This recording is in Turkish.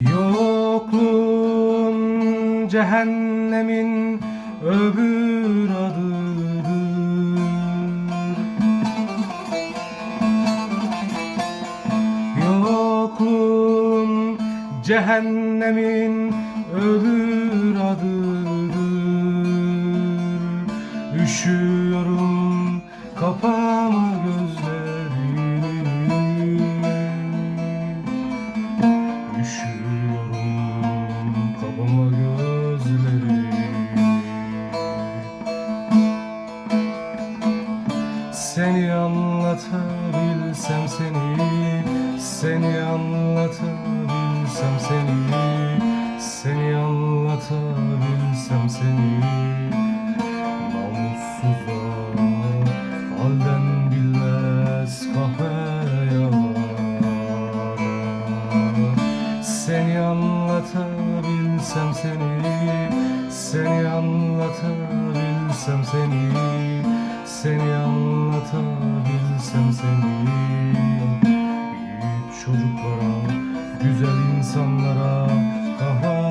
Yokluğun cehennemin öbür adıdır. Yokluğun cehennemin öbür adıdır. Üşüyorum kapama Seni anlatabilsem seni Seni anlatabilsem seni Seni anlatabilsem seni. Namussuza halden bilmez kahve Seni anlatabilsem seni Seni anlatabilsem seni seni anlatabilsem seni. Büyük çocuklara, güzel insanlara, kahraman